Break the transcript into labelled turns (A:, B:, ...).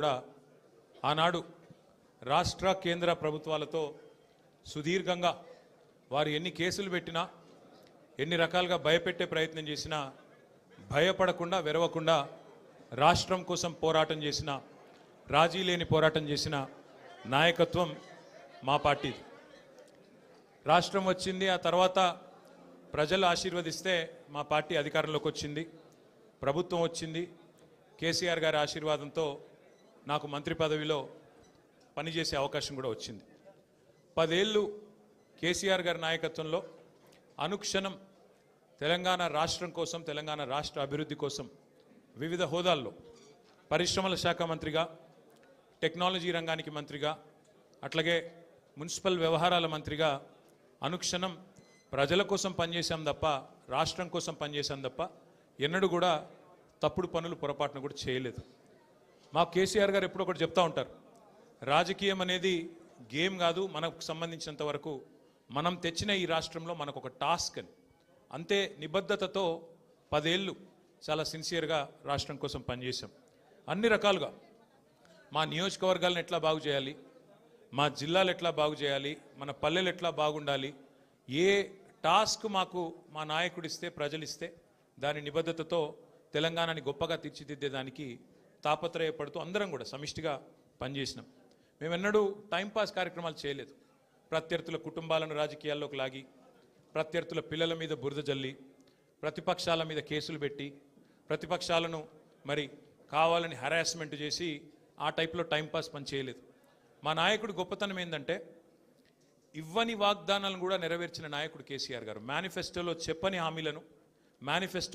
A: కూడా ఆనాడు రాష్ట్ర కేంద్ర ప్రభుత్వాలతో సుదీర్ఘంగా వారు ఎన్ని కేసులు పెట్టినా ఎన్ని రకాలుగా భయపెట్టే ప్రయత్నం చేసినా భయపడకుండా వెరవకుండా రాష్ట్రం కోసం పోరాటం చేసిన రాజీ లేని పోరాటం చేసిన నాయకత్వం మా పార్టీది. రాష్ట్రం వచ్చింది ఆ తర్వాత ప్రజలు ఆశీర్వదిస్తే మా పార్టీ అధికారంలోకి వచ్చింది ప్రభుత్వం వచ్చింది కేసీఆర్ గారి ఆశీర్వాదంతో నాకు మంత్రి పదవిలో పనిచేసే అవకాశం కూడా వచ్చింది. పదేళ్ళు కేసీఆర్ గారి నాయకత్వంలో అనుక్షణం తెలంగాణ రాష్ట్రం కోసం తెలంగాణ రాష్ట్ర అభివృద్ధి కోసం వివిధ హోదాల్లో పరిశ్రమల శాఖ మంత్రిగా టెక్నాలజీ రంగానికి మంత్రిగా అట్లాగే మున్సిపల్ వ్యవహారాల మంత్రిగా అనుక్షణం ప్రజల కోసం పనిచేశాం తప్ప రాష్ట్రం కోసం పనిచేశాం తప్ప ఎన్నడూ కూడా తప్పుడు పనులు పొరపాటున కూడా చేయలేదు. మా కేసీఆర్ గారు ఎప్పుడు ఒకటి చెప్తా ఉంటారు. రాజకీయం అనేది గేమ్ కాదు మనకు సంబంధించినంత వరకు మనం తెచ్చిన ఈ రాష్ట్రంలో మనకు ఒక టాస్క్ అని. అంతే నిబద్ధతతో పదేళ్ళు చాలా సిన్సియర్గా రాష్ట్రం కోసం పనిచేశాం. అన్ని రకాలుగా మా నియోజకవర్గాలను ఎట్లా బాగు చేయాలి మా జిల్లాలు ఎట్లా బాగు చేయాలి మన పల్లెలు ఎట్లా బాగుండాలి ఏ టాస్క్ మాకు మా నాయకుడిస్తే ప్రజలిస్తే దాని నిబద్ధతతో తెలంగాణని గొప్పగా తీర్చిదిద్దేదానికి తాపత్రయపడుతూ అందరం కూడా సమిష్టిగా పనిచేసినాం. మేమెన్నడూ టైంపాస్ కార్యక్రమాలు చేయలేదు. ప్రత్యర్థుల కుటుంబాలను రాజకీయాల్లోకి లాగి ప్రత్యర్థుల పిల్లల మీద బురద జల్లి ప్రతిపక్షాల మీద కేసులు పెట్టి ప్రతిపక్షాలను మరి కావాలని హరాస్మెంట్ చేసి ఆ టైప్లో టైంపాస్ పని చేయలేదు. మా నాయకుడు గొప్పతనం ఏంటంటే ఇవ్వని వాగ్దానాలను కూడా నెరవేర్చిన నాయకుడు కేసీఆర్ గారు. మేనిఫెస్టోలో చెప్పని హామీలను మేనిఫెస్టో